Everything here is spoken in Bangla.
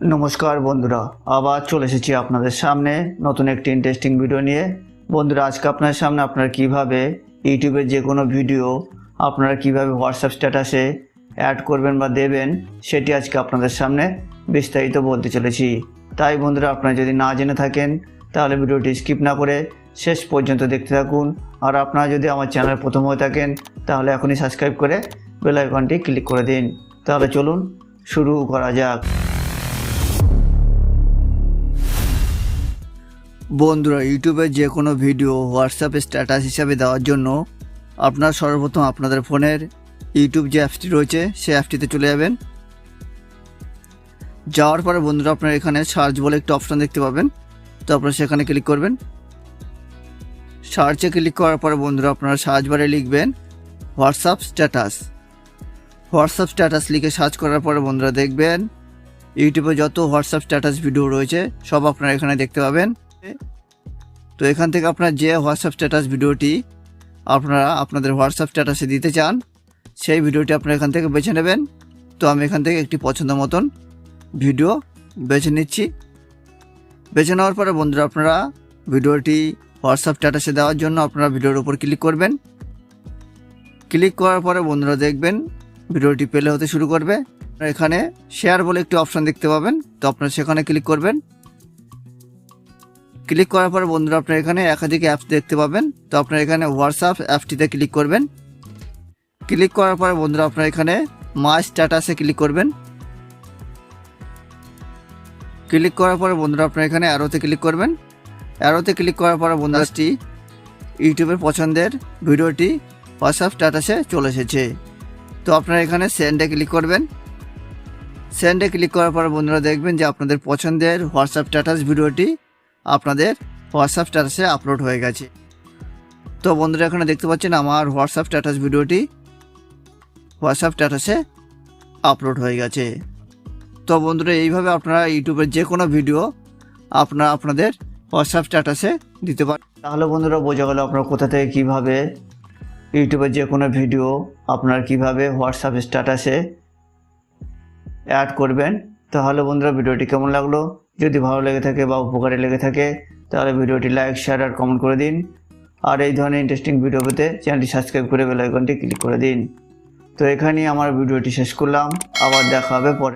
নমস্কার বন্ধুরা, আবার চলে এসেছি আপনাদের সামনে নতুন একটি ইন্টারেস্টিং ভিডিও নিয়ে। বন্ধুরা, আজকে আপনার সামনে আপনারা কীভাবে ইউটিউবের যে কোনো ভিডিও আপনারা কীভাবে হোয়াটসঅ্যাপ স্ট্যাটাসে অ্যাড করবেন বা দেবেন, সেটি আজকে আপনাদের সামনে বিস্তারিত বলতে চলেছি। তাই বন্ধুরা, আপনারা যদি না জেনে থাকেন, তাহলে ভিডিওটি স্কিপ না করে শেষ পর্যন্ত দেখতে থাকুন। আর আপনারা যদি আমার চ্যানেল প্রথম হয়ে থাকেন, তাহলে এখনই সাবস্ক্রাইব করে বেল আইকনটি ক্লিক করে দিন। তাহলে চলুন শুরু করা যাক। বন্ধুরা ইউটিউবে যে কোনো ভিডিও হোয়াটসঅ্যাপে স্ট্যাটাস হিসাবে দেওয়ার জন্য আপনার সর্বপ্রথম আপনাদের ফোনের ইউটিউব যে অ্যাপসটি রয়েছে, সেই অ্যাপটিতে চলে যাবেন। যাওয়ার পরে বন্ধুরা, আপনার এখানে সার্চ বলে একটা অপশান দেখতে পাবেন। তো আপনারা সেখানে ক্লিক করবেন। সার্চে ক্লিক করার পরে বন্ধুরা, আপনারা সার্চ বারে লিখবেন হোয়াটসঅ্যাপ স্ট্যাটাস হোয়াটসঅ্যাপ স্ট্যাটাস লিখে সার্চ করার পরে বন্ধুরা দেখবেন ইউটিউবে যত হোয়াটসঅ্যাপ স্ট্যাটাস ভিডিও রয়েছে, সব আপনারা এখানে দেখতে পাবেন। তো এখান থেকে আপনার যে হোয়াটসঅ্যাপ স্ট্যাটাস ভিডিওটি আপনারা আপনাদের হোয়াটসঅ্যাপ স্ট্যাটাসে দিতে চান, সেই ভিডিওটি আপনারা এখান থেকে বেছে নেবেন। তো আমি এখান থেকে একটি পছন্দ মতন ভিডিও বেছে নিচ্ছি। বেছে নেওয়ার পরে বন্ধুরা আপনারা ভিডিওটি হোয়াটসঅ্যাপ স্ট্যাটাসে দেওয়ার জন্য আপনারা ভিডিওর উপর ক্লিক করবেন। ক্লিক করার পরে বন্ধুরা দেখবেন ভিডিওটি পেলে হতে শুরু করবে। এখানে শেয়ার বলে একটি অপশান দেখতে পাবেন। তো আপনারা সেখানে ক্লিক করবেন। ক্লিক করার পরে বন্ধুরা আপনারা এখানে একাধিক অ্যাপস দেখতে পাবেন। তো আপনারা এখানে হোয়াটসঅ্যাপ অ্যাপটিতে ক্লিক করবেন। ক্লিক করার পরে বন্ধুরা আপনারা এখানে মাই স্ট্যাটাসে ক্লিক করবেন। ক্লিক করার পরে বন্ধুরা আপনারা এখানে অ্যারোতে ক্লিক করবেন। অ্যারোতে ক্লিক করার পরে বন্ধুরাটি ইউটিউবের পছন্দের ভিডিওটি হোয়াটসঅ্যাপ স্ট্যাটাসে চলে এসেছে। তো আপনারা এখানে সেন্ডে ক্লিক করবেন। সেন্ডে ক্লিক করার পরে বন্ধুরা দেখবেন যে আপনাদের পছন্দের হোয়াটসঅ্যাপ স্ট্যাটাস ভিডিওটি আপনাদের হোয়াটসঅ্যাপ স্ট্যাটাসে আপলোড হয়ে গেছে। তো বন্ধুরা, এখানে দেখতে পাচ্ছেন আমার হোয়াটসঅ্যাপ স্ট্যাটাস ভিডিওটি হোয়াটসঅ্যাপ স্ট্যাটাসে আপলোড হয়ে গেছে। তো বন্ধুরা, এইভাবে আপনারা ইউটিউবের যে কোনো ভিডিও আপনারা আপনাদের হোয়াটসঅ্যাপ স্ট্যাটাসে দিতে পারেন। তাহলে বন্ধুরা, বোঝা গেল আপনারা কোথা থেকে কীভাবে ইউটিউবের যে কোনো ভিডিও আপনার কীভাবে হোয়াটসঅ্যাপ স্ট্যাটাসে অ্যাড করবেন। তাহলে বন্ধুরা, ভিডিওটি কেমন লাগল? যদি ভালো লেগে থাকে বা উপকারে লেগে থাকে, তাহলে ভিডিওটি লাইক শেয়ার আর কমেন্ট করে দিন। আর এই ধরনের ইন্টারেস্টিং ভিডিও পেতে চ্যানেলটি সাবস্ক্রাইব করে বেলাইকনটি ক্লিক করে দিন। তো এখানেই আমার ভিডিওটি শেষ করলাম। আবার দেখা হবে পরে।